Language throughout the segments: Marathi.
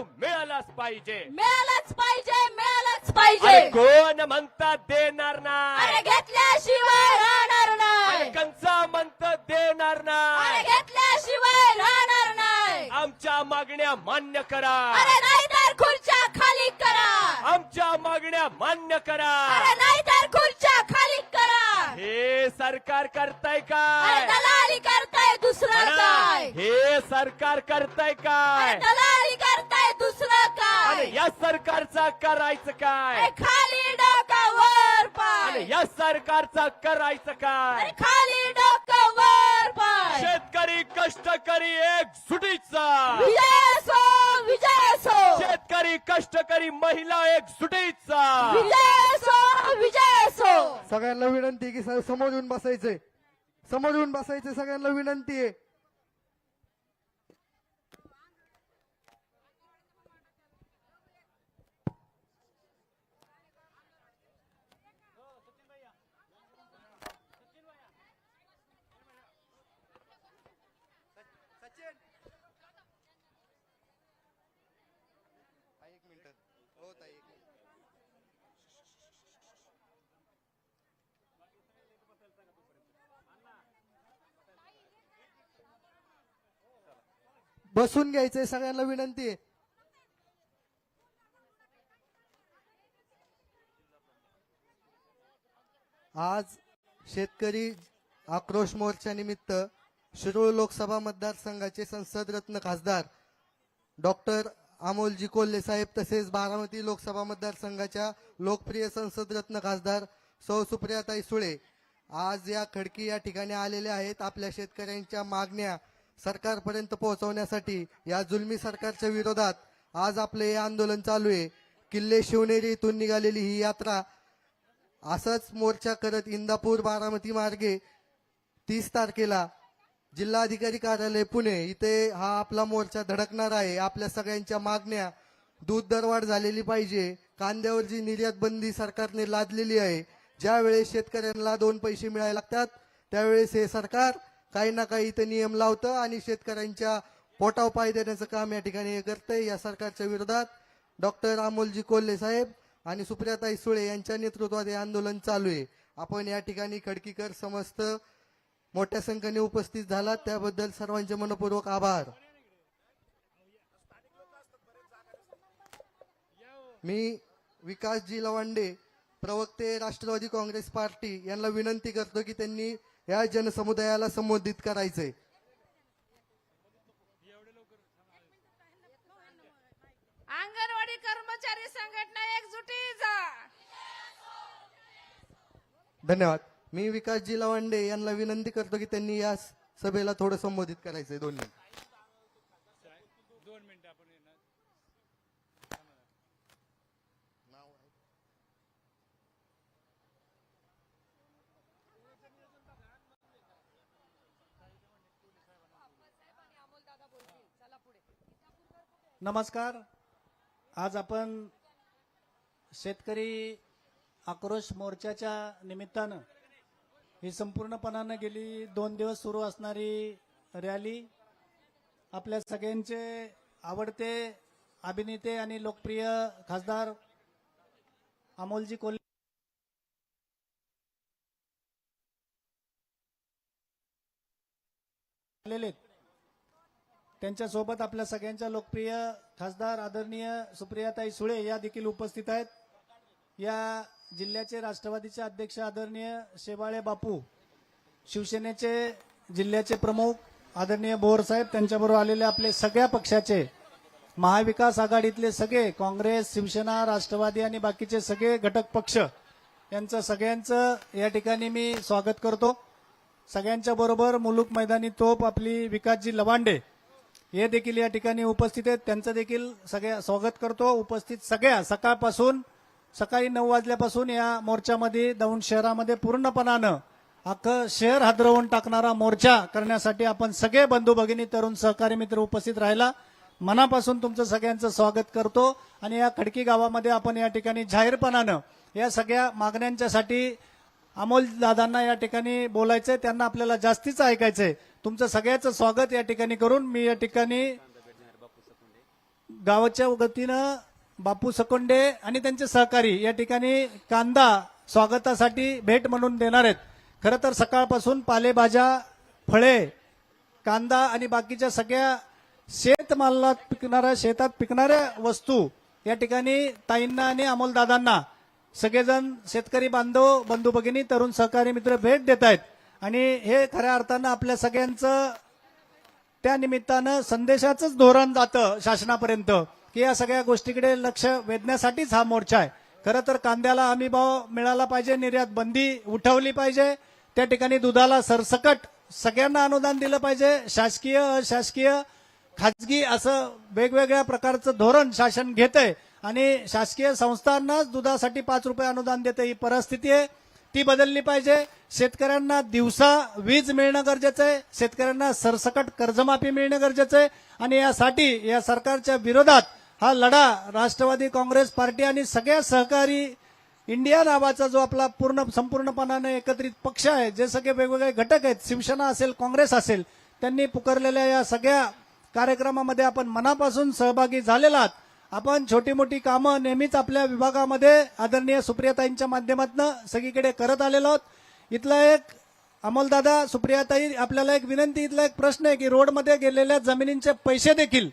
भाव मिळालाच पाहिजे. मिळालंच पाहिजे मिळालंच अरे पाहिजे कोण म्हणतात देणार अरे नाही घेतल्याशिवाय राहणार अरे नाही कंचा म्हणत देणार अरे नाही घेतल्याशिवाय राहणार नाही. आमच्या मागण्या मान्य करा. अरे नाहीतर खुर्च्या खाली करा. आमच्या मागण्या मान्य करा. अरे नाहीतर खुर्च्या खाली करा. हे सरकार करताय अरे काय दलाली करताय दुसरं काय? हे सरकार करताय काय? दलाली दुसरं काय? या सरकारचा करायचं अरे काय खाली डोकं वर पाय या सरकारचा करायचं अरे काय खाली डोकं वर पाय. शेतकरी कष्टकरी एक सुटीचा. विजय असो विजय असो शेतकरी कष्टकरी महिला एक सुटीचा. विजय असो विजय असो सगळ्यांना विनंती की समोर येऊन बसायचंय. समोर येऊन बसायचं सगळ्यांना विनंती आहे. बसून घ्यायचंय सगळ्यांना विनंती. आहे आज शेतकरी आक्रोश मोर्चा निमित्त शिरोळ लोकसभा मतदारसंघाचे संसद रत्न खासदार डॉक्टर अमोलजी कोल्हे साहेब तसेच बारामती लोकसभा मतदारसंघाच्या लोकप्रिय संसद रत्न खासदार सौ सुप्रियाताई सुळे आज या खडकी या ठिकाणी आलेल्या आहेत. आपल्या शेतकऱ्यांच्या मागण्या सरकारपर्यंत पोहोचवण्यासाठी या जुलमी सरकारच्या विरोधात आज आपले हे आंदोलन चालू आहे. किल्ले शिवनेरी इथून निघालेली ही यात्रा असंच मोर्चा करत इंदापूर बारामती मार्गे तीस तारखेला जिल्हाधिकारी कार्यालय पुणे इथे हा आपला मोर्चा धडकणार आहे. आपल्या सगळ्यांच्या मागण्या दूध दरवाढ झालेली पाहिजे. कांद्यावर जी निर्यात बंदी सरकारने लादलेली आहे ज्यावेळेस शेतकऱ्यांना दोन पैसे मिळायला लागतात त्यावेळेस हे सरकार काही ना काही इथं नियम लावतं आणि शेतकऱ्यांच्या पोटाव पाय देण्याचं काम या ठिकाणी हे करतंय. या सरकारच्या विरोधात डॉक्टर अमोलजी कोल्हे साहेब आणि सुप्रियाताई सुळे यांच्या नेतृत्वात हे आंदोलन चालू आहे. आपण या ठिकाणी खडकीकर समस्त मोठ्या संख्येने उपस्थित झालात. त्याबद्दल सर्वांचे मनपूर्वक आभार. मी विकासजी लवांडे प्रवक्ते राष्ट्रवादी काँग्रेस पार्टी यांना विनंती करतो की त्यांनी या जनसमुदायाला संबोधित करायचंय. अंगणवाडी कर्मचारी संघटना धन्यवाद. मी विकासजी लवांडे यांना विनंती करतो की त्यांनी या सभेला थोडं संबोधित करायचंय दोन नमस्कार. आज आपण शेतकरी आक्रोश मोर्चाच्या निमित्तानं ही संपूर्णपणानं गेली दोन दिवस सुरू असणारी रॅली. आपल्या सगळ्यांचे आवडते अभिनेते आणि लोकप्रिय खासदार अमोलजी कोल्हे त्यांच्यासोबत आपल्या सगळ्यांच्या लोकप्रिय खासदार आदरणीय सुप्रियाताई सुळे या देखील उपस्थित आहेत. या जिल्ह्याचे राष्ट्रवादीचे अध्यक्ष आदरणीय शेवाळे बापू शिवसेनेचे जिल्ह्याचे प्रमुख आदरणीय बोर साहेब त्यांच्याबरोबर आलेले आपले सगळ्या पक्षाचे महाविकास आघाडीतले सगळे काँग्रेस शिवसेना राष्ट्रवादी आणि बाकीचे सगळे घटक पक्ष यांचं सगळ्यांचं या ठिकाणी मी स्वागत करतो. सगळ्यांच्या बरोबर मुलुक मैदानी तोप आपली विकासजी लवांडे हे देखील या ठिकाणी उपस्थित आहेत. त्यांचं देखील सगळ्या स्वागत करतो. उपस्थित सगळ्या सकाळपासून सकाळी नऊ वाजल्यापासून या मोर्चामध्ये दौंड शहरामध्ये पूर्णपणानं अख्खं शहर हादरवून टाकणारा मोर्चा करण्यासाठी आपण सगळे बंधू भगिनी तरुण सहकारी मित्र उपस्थित राहिला. मनापासून तुमचं सगळ्यांचं स्वागत करतो. आणि या खडकी गावामध्ये आपण या ठिकाणी जाहीरपणानं या सगळ्या मागण्यांच्यासाठी अमोल दादांना या ठिकाणी बोलायचंय त्यांना आपल्याला जास्तीच ऐकायचंय. तुमचं सगळ्याचं स्वागत या ठिकाणी करून मी या ठिकाणी गावाच्या वतीनं बापू सकोंडे आणि त्यांचे सहकारी या ठिकाणी कांदा स्वागतासाठी भेट म्हणून देणार आहेत. खरं तर सकाळपासून पालेभाज्या फळे कांदा आणि बाकीच्या सगळ्या शेतमालात पिकणाऱ्या शेतात पिकणाऱ्या वस्तू या ठिकाणी ताईंना आणि अमोलदादांना सगळेजण शेतकरी बांधव बंधू भगिनी तरुण सहकारी मित्र भेट देत आहेत आणि हे खऱ्या अर्थानं आपल्या सगळ्यांचं त्या निमित्तानं संदेशाचंच धोरण जातं शासनापर्यंत की या सगळ्या गोष्टीकडे लक्ष वेधण्यासाठीच हा मोर्चा आहे. खरं तर कांद्याला हमी भाव मिळाला पाहिजे निर्यात बंदी उठवली पाहिजे त्या ठिकाणी दुधाला सरसकट सगळ्यांना अनुदान दिलं पाहिजे शासकीय अशासकीय खाजगी असं वेगवेगळ्या प्रकारचं धोरण शासन घेत आहे आणि शासकीय संस्थांनाच दुधासाठी पाच रुपये अनुदान देते ही परिस्थिती आहे. ती बदलली पाहिजे. शेतकऱ्यांना दिवसा वीज मिळणं गरजेचं आहे. शेतकऱ्यांना सरसकट कर्जमाफी मिळणं गरजेचं आहे. आणि यासाठी या सरकारच्या विरोधात हा लढा राष्ट्रवादी काँग्रेस पार्टी आणि सगळ्या सहकारी इंडिया नावाचा जो आपला पूर्ण संपूर्णपणाने एकत्रित पक्ष आहे जे सगळे वेगवेगळे घटक आहेत शिवसेना असेल काँग्रेस असेल त्यांनी पुकारलेल्या या सगळ्या कार्यक्रमामध्ये आपण मनापासून सहभागी झालेला आहात. आपण छोटी मोठी कामं नेहमीच आपल्या विभागामध्ये आदरणीय सुप्रियाताईंच्या माध्यमातून सगळीकडे करत आलेलो आहोत. इथला एक अमोलदादा सुप्रियाताई आपल्याला एक विनंती इथला एक प्रश्न आहे की रोडमध्ये गेलेल्या जमिनींचे पैसे देखील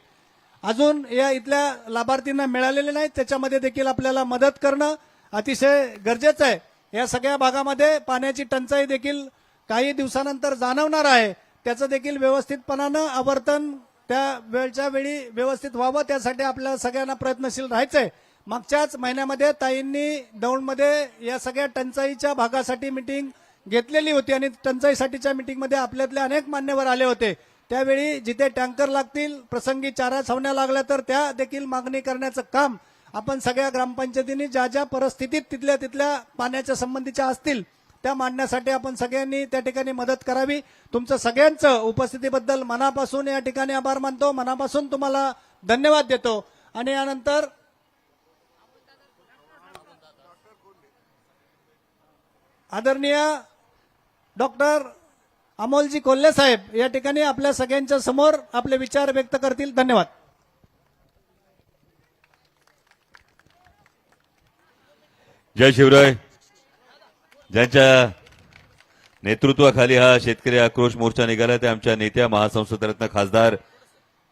अजून या इथल्या लाभार्थींना मिळालेले नाहीत. त्याच्यामध्ये देखील आपल्याला मदत करणं अतिशय गरजेचं आहे. या सगळ्या भागामध्ये पाण्याची टंचाई देखील काही दिवसानंतर जाणवणार आहे. त्याचं देखील व्यवस्थितपणानं आवर्तन त्या वेळच्या वेळी व्यवस्थित व्हावं त्यासाठी आपल्याला सगळ्यांना प्रयत्नशील राहायचंय. मागच्याच महिन्यामध्ये ताईंनी दौंडमध्ये या सगळ्या टंचाईच्या भागासाठी मिटिंग घेतलेली होती आणि टंचाईसाठीच्या मिटिंगमध्ये आपल्यातले अनेक मान्यवर आले होते. त्यावेळी जिथे टँकर लागतील प्रसंगी चारा छावण्या लागल्या तर त्या देखील मागणी करण्याचं काम आपण सगळ्या ग्रामपंचायतींनी ज्या ज्या परिस्थितीत तिथल्या तिथल्या पाण्याच्या संबंधीच्या असतील त्या मांडण्यासाठी आपण सगळ्यांनी त्या ठिकाणी मदत करावी. तुमचं सगळ्यांचं उपस्थितीबद्दल मनापासून या ठिकाणी आभार मानतो. मनापासून तुम्हाला धन्यवाद देतो. आणि यानंतर आदरणीय डॉक्टर अमोलजी कोल्हे साहेब या ठिकाणी आपल्या सगळ्यांच्या समोर आपले विचार व्यक्त करतील. धन्यवाद. जय शिवराय. ज्यांच्या नेतृत्वाखाली हा शेतकरी आक्रोश मोर्चा निघाला ते आमच्या नेत्या महासंसदरत्न खासदार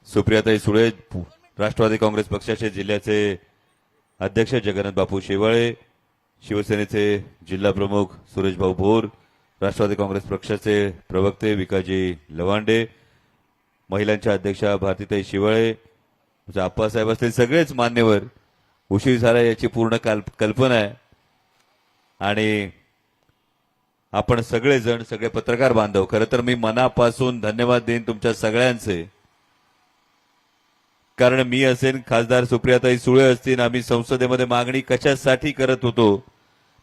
सुप्रियाताई सुळे राष्ट्रवादी काँग्रेस पक्षाचे जिल्ह्याचे अध्यक्ष जगन्नाथ बापू शेवाळे शिवसेनेचे जिल्हा प्रमुख सुरेश भाऊ भोर राष्ट्रवादी काँग्रेस पक्षाचे प्रवक्ते विकाजी लवांडे महिलांच्या अध्यक्षा भारतीताई शिवाळे आप्पासाहेब असतील सगळेच मान्यवर उशीर झाला याची पूर्ण कल्पना आहे. आणि आपण सगळेजण सगळे पत्रकार बांधव खरं तर मी मनापासून धन्यवाद देईन तुमच्या सगळ्यांचे. कारण मी असेन खासदार सुप्रियाताई सुळे असतील आम्ही संसदेमध्ये मागणी कशासाठी करत होतो?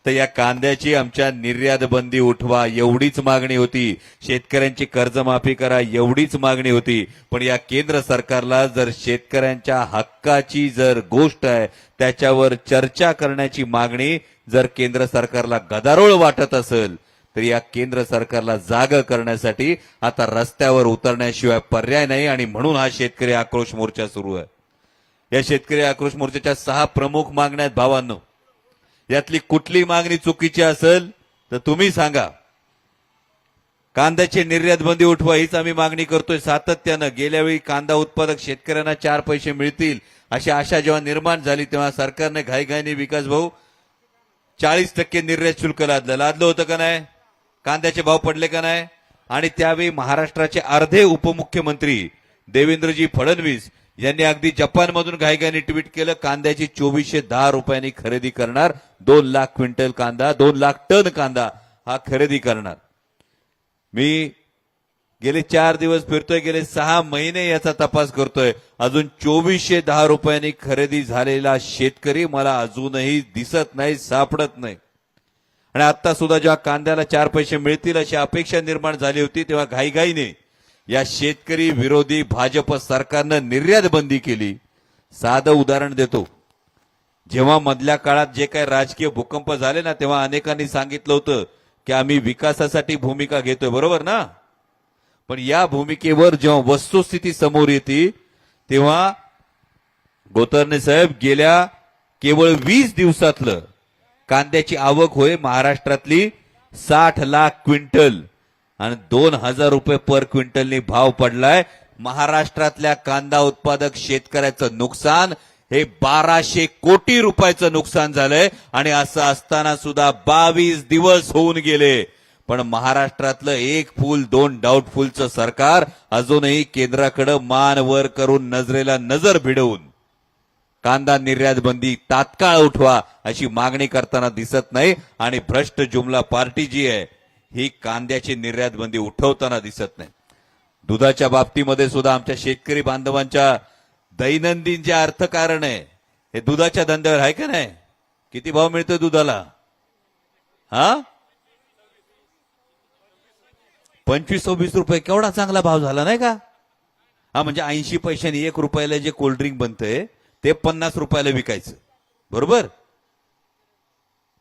तर या कांद्याची आमच्या निर्यात बंदी उठवा एवढीच मागणी होती. शेतकऱ्यांची कर्जमाफी करा एवढीच मागणी होती. पण या केंद्र सरकारला जर शेतकऱ्यांच्या हक्काची जर गोष्ट आहे त्याच्यावर चर्चा करण्याची मागणी जर केंद्र सरकारला गदारोळ वाटत असेल तर या केंद्र सरकारला जाग करण्यासाठी आता रस्त्यावर उतरण्याशिवाय पर्याय नाही आणि म्हणून हा शेतकरी आक्रोश मोर्चा सुरू आहे. या शेतकरी आक्रोश मोर्चाच्या सहा प्रमुख मागण्या आहेत भावांनो. यातली कुठली मागणी चुकीची असेल तर तुम्ही सांगा. कांद्याची निर्यात बंदी उठवा हीच आम्ही मागणी करतोय. सातत्यानं गेल्यावेळी कांदा उत्पादक शेतकऱ्यांना चार पैसे मिळतील अशी आशा जेव्हा निर्माण झाली तेव्हा सरकारने घाईघाईने विकास भाऊ चाळीस टक्के निर्यात शुल्क लादलं. लादलं होतं का नाही? कांद्याचे भाव पडले का नाही? आणि त्यावेळी महाराष्ट्राचे अर्धे उपमुख्यमंत्री देवेंद्रजी फडणवीस यांनी अगदी जपानमधून घाईघाईने ट्विट केलं कांद्याची चोवीसशे दहा रुपयांनी खरेदी करणार दोन लाख क्विंटल कांदा दोन लाख टन कांदा हा खरेदी करणार. मी गेले चार दिवस फिरतोय गेले सहा महिने याचा तपास करतोय. अजून चोवीसशे दहा रुपयांनी खरेदी झालेला शेतकरी मला अजूनही दिसत नाही सापडत नाही. आणि आता सुद्धा जेव्हा कांद्याला चार पैसे मिळतील अशी अपेक्षा निर्माण झाली होती तेव्हा घाईघाईने या शेतकरी विरोधी भाजप सरकारनं निर्यात बंदी केली. साधं उदाहरण देतो. जेव्हा मधल्या काळात जे काही राजकीय भूकंप झाले ना तेव्हा अनेकांनी सांगितलं होतं की आम्ही विकासासाठी भूमिका घेतोय बरोबर ना? पण या भूमिकेवर जेव्हा वस्तुस्थिती समोर येते तेव्हा गोतरणे साहेब गेल्या केवळ वीस दिवसातलं कांद्याची आवक होय महाराष्ट्रातली साठ लाख क्विंटल. आणि दोन हजार रुपये पर क्विंटलनी भाव पडलाय. महाराष्ट्रातल्या कांदा उत्पादक शेतकऱ्याचं नुकसान हे बाराशे कोटी रुपयाचं नुकसान झालंय. आणि असं असताना सुद्धा बावीस दिवस होऊन गेले. पण महाराष्ट्रातलं एक फूल दोन डाऊटफुलचं सरकार अजूनही केंद्राकडे मान वर करून नजरेला नजर भिडवून. कांदा निर्यात बंदी तात्काळ उठवा अशी मागणी करताना दिसत नाही आणि भ्रष्ट जुमला पार्टी जी आहे ही कांद्याची निर्यात बंदी उठवताना दिसत नाही. दुधाच्या बाबतीमध्ये सुद्धा आमच्या शेतकरी बांधवांच्या दैनंदिन जे अर्थकारण आहे हे दुधाच्या धंद्यावर आहे का नाही? किती भाव मिळतोय दुधाला? हा? पंचवीस सव्वीस रुपये केवढा चांगला भाव झाला नाही का? हा म्हणजे ऐंशी पैशांनी एक रुपयाला जे कोल्ड्रिंक बनतंय ते पन्नास रुपयाला विकायचं. बरोबर?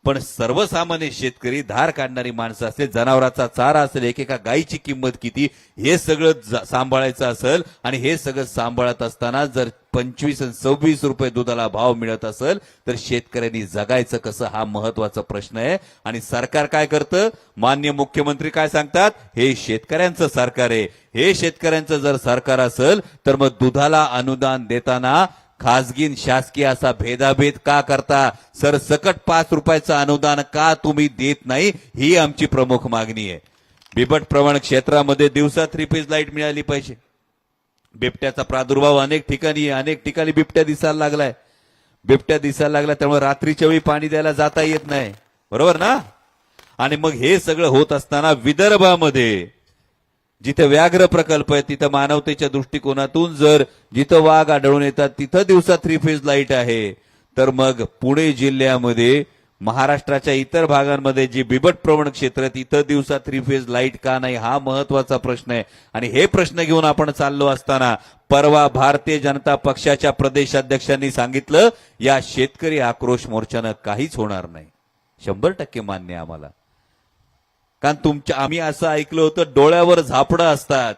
पण सर्वसामान्य शेतकरी धार काढणारी माणसं असेल जनावराचा चारा असेल एकेका गायीची किंमत किती हे सगळं सांभाळायचं असेल आणि हे सगळं सांभाळत असताना जर पंचवीस आणि सव्वीस रुपये दुधाला भाव मिळत असेल तर शेतकऱ्यांनी जगायचं कसं हा महत्त्वाचा प्रश्न आहे. आणि सरकार काय करतं? मान्य मुख्यमंत्री काय सांगतात? हे शेतकऱ्यांचं सरकार आहे. हे शेतकऱ्यांचं जर सरकार असेल तर मग दुधाला अनुदान देताना खासगी शासकीय असा भेदाभेद का करता? सर सकट पाच रुपयाचं अनुदान का तुम्ही देत नाही? ही आमची प्रमुख मागणी आहे. बिबट प्रमाण क्षेत्रामध्ये दिवसा थ्री फेज लाइट मिळाली पाहिजे. बिबट्याचा प्रादुर्भाव अनेक ठिकाणी आहे. अनेक ठिकाणी बिबट्या दिसायला लागलाय. बिबट्या दिसायला लागला त्यामुळे रात्रीच्या वेळी पाणी द्यायला जाता येत नाही. बरोबर ना? आणि मग हे सगळं होत असताना विदर्भामध्ये जिथे व्याघ्र प्रकल्प आहे तिथं मानवतेच्या दृष्टिकोनातून जर जिथं वाघ आढळून येतात तिथं दिवसा थ्री फेज लाइट आहे. तर मग पुणे जिल्ह्यामध्ये महाराष्ट्राच्या इतर भागांमध्ये जी बिबट प्रवण क्षेत्र आहे तिथं दिवसा थ्री फेज लाइट का नाही हा महत्त्वाचा प्रश्न आहे. आणि हे प्रश्न घेऊन आपण चाललो असताना परवा भारतीय जनता पक्षाच्या प्रदेशाध्यक्षांनी सांगितलं या शेतकरी आक्रोश मोर्चानं काहीच होणार नाही. शंभर टक्के मान्य आम्हाला. कारण तुमच्या आम्ही असं ऐकलं होतं डोळ्यावर झापडं असतात.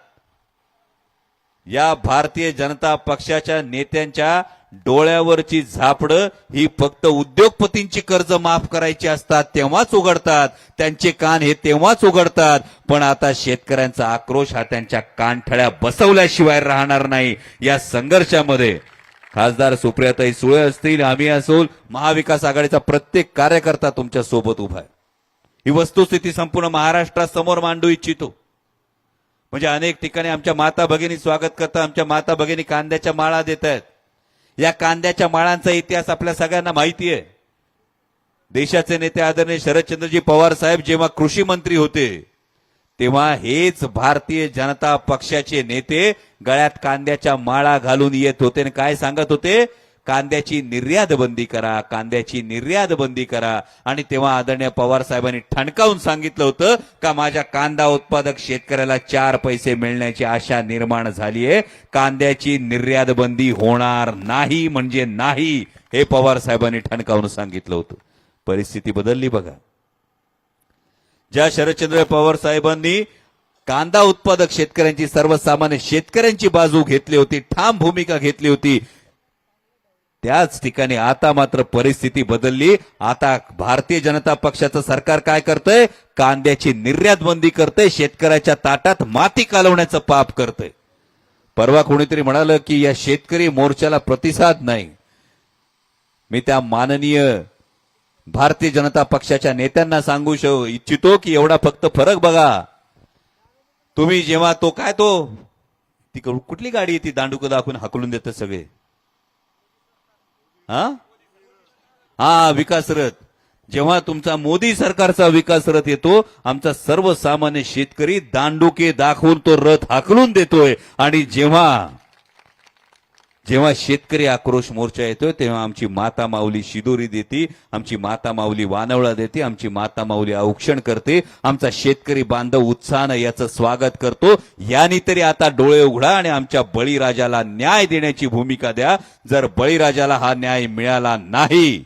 या भारतीय जनता पक्षाच्या नेत्यांच्या डोळ्यावरची झापडं ही फक्त उद्योगपतींची कर्ज माफ करायची असतात तेव्हाच उघडतात. त्यांचे कान हे तेव्हाच उघडतात. पण आता शेतकऱ्यांचा आक्रोश हा त्यांच्या कानठळ्या बसवल्याशिवाय राहणार नाही. या संघर्षामध्ये खासदार सुप्रियाताई सुळे असतील आम्ही असोल महाविकास आघाडीचा प्रत्येक कार्यकर्ता तुमच्यासोबत उभा आहे. ही वस्तुस्थिती संपूर्ण महाराष्ट्रासमोर मांडू इच्छितो. म्हणजे अनेक ठिकाणी आमच्या माता भगिनी स्वागत करतात आमच्या माता भगिनी कांद्याच्या माळा देत आहेत या कांद्याच्या माळांचा इतिहास आपल्या सगळ्यांना माहिती आहे. देशाचे नेते आदरणीय शरदचंद्रजी पवार साहेब जेव्हा कृषी मंत्री होते तेव्हा हेच भारतीय जनता पक्षाचे नेते गळ्यात कांद्याच्या माळा घालून येत होते. आणि काय सांगत होते? कांद्याची निर्यात बंदी करा कांद्याची निर्यात बंदी करा. आणि तेव्हा आदरणीय पवार साहेबांनी ठणकावून सांगितलं होतं का माझ्या कांदा उत्पादक शेतकऱ्याला चार पैसे मिळण्याची आशा निर्माण झालीये. कांद्याची निर्यात बंदी होणार नाही म्हणजे नाही हे पवार साहेबांनी ठणकावून सांगितलं होतं. परिस्थिती बदलली बघा. ज्या शरदचंद्र पवार साहेबांनी कांदा उत्पादक शेतकऱ्यांची सर्वसामान्य शेतकऱ्यांची बाजू घेतली होती ठाम भूमिका घेतली होती त्याच ठिकाणी आता मात्र परिस्थिती बदलली. आता भारतीय जनता पक्षाचं सरकार काय करतंय? कांद्याची निर्यात बंदी करतंय शेतकऱ्याच्या ताटात माती कालवण्याचं पाप करतंय. परवा कोणीतरी म्हणालं की या शेतकरी मोर्चाला प्रतिसाद नाही. मी त्या माननीय भारतीय जनता पक्षाच्या नेत्यांना सांगू इच्छितो की एवढा फक्त फरक बघा. तुम्ही जेव्हा तो काय तो ती कुठली गाडी ती दांडुक दाखवून हाकलून देतात सगळे? हा? हा विकास रथ. जेव्हा तुमचा मोदी सरकारचा विकास रथ येतो आमचा सर्वसामान्य शेतकरी दांडुके दाखवून तो रथ हाकलून देतोय. आणि जेव्हा जेव्हा शेतकरी आक्रोश मोर्चा येतोय तेव्हा आमची माता माऊली शिदोरी देते आमची माता माऊली वानवळा देते आमची माता माऊली औक्षण करते आमचा शेतकरी बांधव उत्साहानं याचं स्वागत करतो. यांनी तरी आता डोळे उघडा आणि आमच्या बळीराजाला न्याय देण्याची भूमिका द्या. जर बळीराजाला हा न्याय मिळाला नाही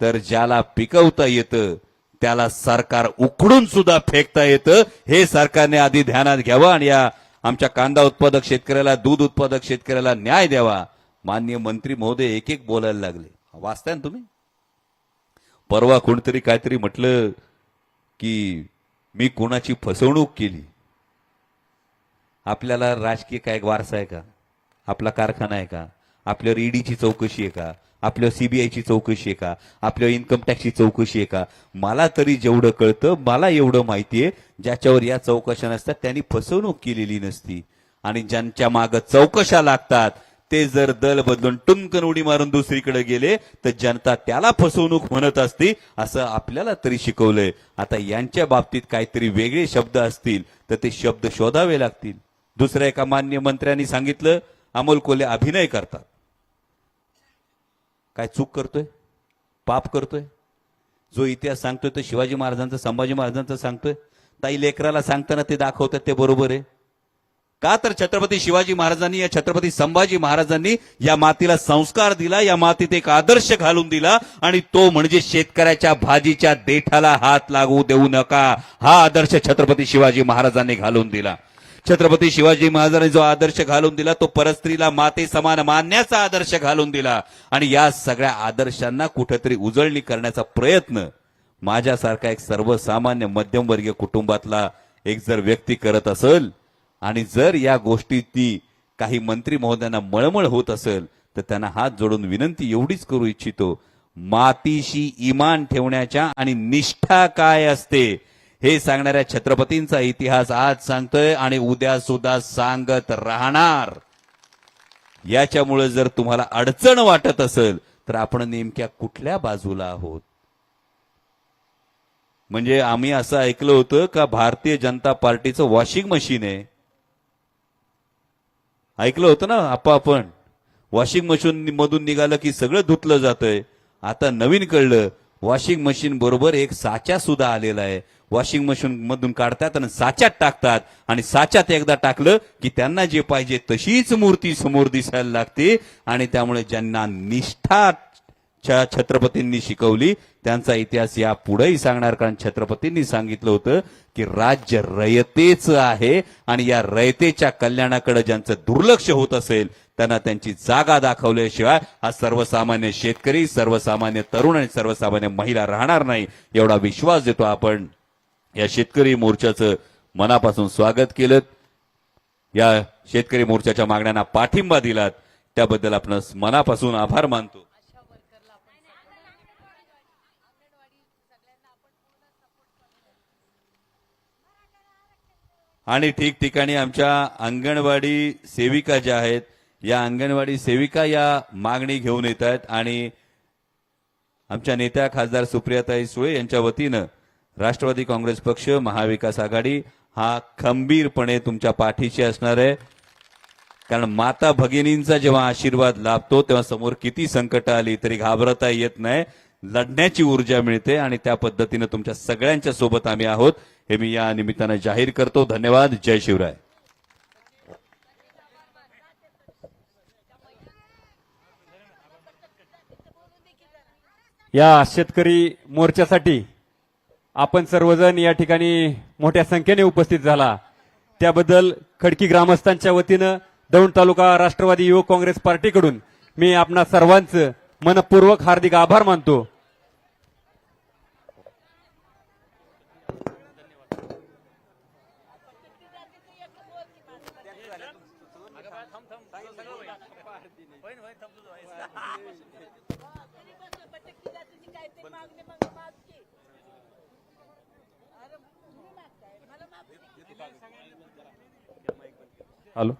तर ज्याला पिकवता येतं त्याला सरकार उखडून सुद्धा फेकता येतं. हे सरकारने आधी ध्यानात घ्यावं आणि या आमच्या कांदा उत्पादक शेतकऱ्याला दूध उत्पादक शेतकऱ्याला न्याय द्यावा. मान्य मंत्री महोदय एक एक बोलायला लागले. वाचताय ना तुम्ही? परवा कोणतरी काहीतरी म्हटलं की मी कोणाची फसवणूक केली. आपल्याला राजकीय काय वारसा आहे का? आपला कारखाना आहे का? आपल्यावर ईडीची चौकशी आहे का? आपल्यावर सीबीआयची चौकशी आहे का? आपल्यावर इन्कम टॅक्सची चौकशी आहे का? मला तरी जेवढं कळतं मला एवढं माहितीये ज्याच्यावर या चौकशा नसतात त्यांनी फसवणूक केलेली नसती. आणि ज्यांच्या माग चौकशा लागतात ते जर दल बदलून टुमकन उडी मारून दुसरीकडे गेले तर जनता त्याला फसवणूक म्हणत असती असं आपल्याला तरी शिकवलंय. आता यांच्या बाबतीत काहीतरी वेगळे शब्द असतील तर ते शब्द शोधावे लागतील. दुसऱ्या एका मान्य मंत्र्यांनी सांगितलं अमोल कोल्हे अभिनय करतात. काय चूक करतोय? पाप करतोय? जो इतिहास सांगतोय तो शिवाजी महाराजांचा संभाजी महाराजांचा सांगतोय. ताई लेकराला सांगताना ते दाखवतात ते बरोबर आहे. का तर छत्रपती शिवाजी महाराजांनी या छत्रपती संभाजी महाराजांनी या मातीला संस्कार दिला या मातीत एक आदर्श घालून दिला आणि तो म्हणजे शेतकऱ्याच्या भाजीच्या देठाला हात लागू देऊ नका. हा आदर्श छत्रपती शिवाजी महाराजांनी घालून दिला. छत्रपती शिवाजी महाराजांनी जो आदर्श घालून दिला तो परस्त्रीला माते समान मानण्याचा आदर्श घालून दिला. आणि या सगळ्या आदर्शांना कुठेतरी उजळणी करण्याचा प्रयत्न माझ्यासारखा एक सर्वसामान्य मध्यमवर्गीय कुटुंबातला एक जर व्यक्ती करत असेल आणि जर या गोष्टीतनी काही मंत्री महोदयांना मळमळ होत असेल तर त्यांना हात जोडून विनंती एवढीच करू इच्छितो मातीशी इमान ठेवण्याच्या आणि निष्ठा काय असते? हे सांगणाऱ्या छत्रपतींचा इतिहास आज सांगतोय आणि उद्या सुद्धा सांगत राहणार. याच्यामुळे जर तुम्हाला अडचण वाटत असेल तर आपण नेमक्या कुठल्या बाजूला आहोत? म्हणजे आम्ही असं ऐकलं होतं का भारतीय जनता पार्टीचं वॉशिंग मशीन आहे? ऐकलं होतं ना आपा आपण वॉशिंग मशीन मधून निघालं की सगळं धुतलं जातंय. आता नवीन कळलं वॉशिंग मशीन बरोबर एक साचा सुद्धा आलेला आहे. वॉशिंग मशीन मधून काढतात आणि साच्यात टाकतात. आणि साच्यात एकदा टाकलं की त्यांना जे पाहिजे तशीच मूर्ती समोर दिसायला लागते. आणि त्यामुळे ज्यांना निष्ठा छत्रपतींनी शिकवली त्यांचा इतिहास या पुढेही सांगणार. कारण छत्रपतींनी सांगितलं होतं की राज्य रयतेच आहे. आणि या रयतेच्या कल्याणाकडे ज्यांचं दुर्लक्ष होत असेल त्यांना त्यांची जागा दाखवल्याशिवाय हा सर्वसामान्य शेतकरी सर्वसामान्य तरुण आणि सर्वसामान्य महिला राहणार नाही एवढा विश्वास देतो आपण. या शेतकरी मोर्चाचं मनापासून स्वागत केलं. या शेतकरी मोर्चाच्या मागण्यांना पाठिंबा दिलात. त्याबद्दल आपण मनापासून आभार मानतो. आणि ठिकठिकाणी आमच्या अंगणवाडी सेविका ज्या आहेत या अंगणवाडी सेविका या मागणी घेऊन येत आहेत आणि आमच्या नेत्या खासदार सुप्रियाताई सुळे यांच्या वतीनं राष्ट्रवादी काँग्रेस पक्ष महाविकास आघाडी हा खंबीरपणे तुमच्या पाठीशी असणार आहे. कारण माता भगिनींचा जेव्हा आशीर्वाद लाभतो तेव्हा समोर किती संकट आली तरी घाबरता येत नाही. लढण्याची ऊर्जा मिळते आणि त्या पद्धतीनं तुमच्या सगळ्यांच्या सोबत आम्ही आहोत. हे मी या निमित्तानं जाहीर करतो. धन्यवाद. जय शिवराय. या शेतकरी मोर्चासाठी आपण सर्वजण या ठिकाणी मोठ्या संख्येने उपस्थित झाला. त्याबद्दल खडकी ग्रामस्थांच्या वतीनं दौंड तालुका राष्ट्रवादी युवक काँग्रेस पार्टीकडून मी आपणा सर्वांचं मनपूर्वक हार्दिक आभार मानतो. हॅलो?